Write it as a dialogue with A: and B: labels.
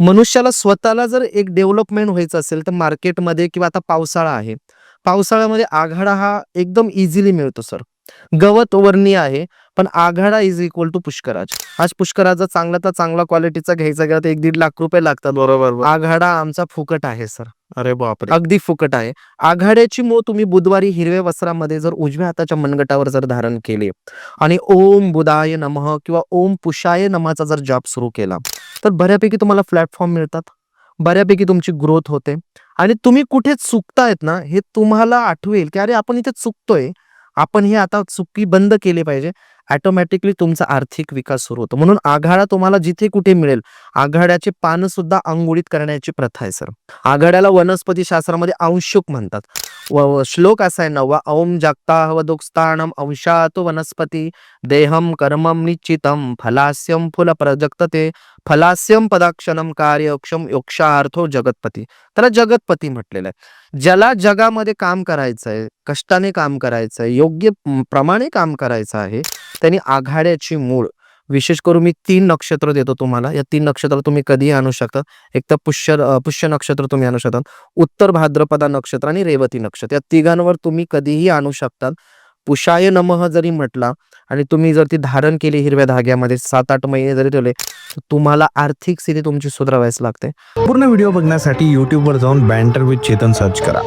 A: मनुष्याला स्वतःला जर एक डेव्हलपमेंट व्हायचं असेल तर मार्केटमध्ये किंवा आता पावसाळा आहे. पावसाळ्यामध्ये आघाडा हा एकदम इझिली मिळतो सर गवत वर्णीय आहे पण आघाडा इज इक्वल टू पुष्कराज. आज पुष्कराचा चांगला तर चांगला क्वालिटीचा घ्यायचा गेला तर एक दीड लाख रुपये लागतात.
B: बरोबर
A: आघाडा आमचा फुकट आहे सर
B: अरे बापरे.
A: अगदी फुकट आहे. आघाड्याची मो तुम्ही बुधवारी हिरव्या वस्त्रामध्ये जर उजव्या हाताच्या मनगटावर जर धारण केले आणि ओम बुधाय नमः किंवा ओम पुषाय नमाचा जर जाप सुरू केला तर बऱ्यापैकी तुम्हाला प्लॅटफॉर्म मिळतात बऱ्यापैकी तुमची ग्रोथ होते. आणि तुम्ही कुठे चुकतायत ना हे तुम्हाला आठवेल की अरे आपण इथे चुकतोय. आपण हे आता चुकी बंद केली पाहिजे. ऑटोमॅटिकली तुमचा आर्थिक विकास सुरू होतो. म्हणून आघाडा तुम्हाला जिथे कुठे मिळेल आघाड्याचे पानं सुद्धा अंघोळीत करण्याची प्रथा आहे सर आघाड्याला वनस्पती शास्त्रामध्ये अंशुक म्हणतात. व श्लोक असा आहे नवा ओम जागता वदुक्स्थानम अंशातो वनस्पती देहम कर्मम निश्चितम फलास्यम फुल प्रजक्तते फलास्यम पदाक्षणम कार्यक्षम योक्षार्थो जगतपती. त्याला जगतपती म्हटलेलं आहे. ज्याला जगामध्ये काम करायचं आहे कष्टाने काम करायचं आहे योग्य प्रमाणे काम करायचं आहे त्यांनी आघाड्याची मूळ. विशेष करून मी तीन नक्षत्र देतो तुम्हाला. या तीन नक्षत्र तुम्ही कधीही आणू शकता. एक तर पुष्य पुष्य नक्षत्र तुम्ही आणू शकता. उत्तर भाद्रपदा नक्षत्र आणि रेवती नक्षत्र. या तिघांवर तुम्ही कधीही आणू शकता. पुषाय नमः जरी म्हटला आणि तुम्ही जर ती धारण केली हिरव्या धाग्यामध्ये सात आठ महिने जरी ठेवले तुम्हाला आर्थिक स्थिती तुमची सुधारावायच लागते.
B: पूर्ण व्हिडिओ बघण्यासाठी युट्यूबवर जाऊन बँटर विथ चेतन सर्च करा.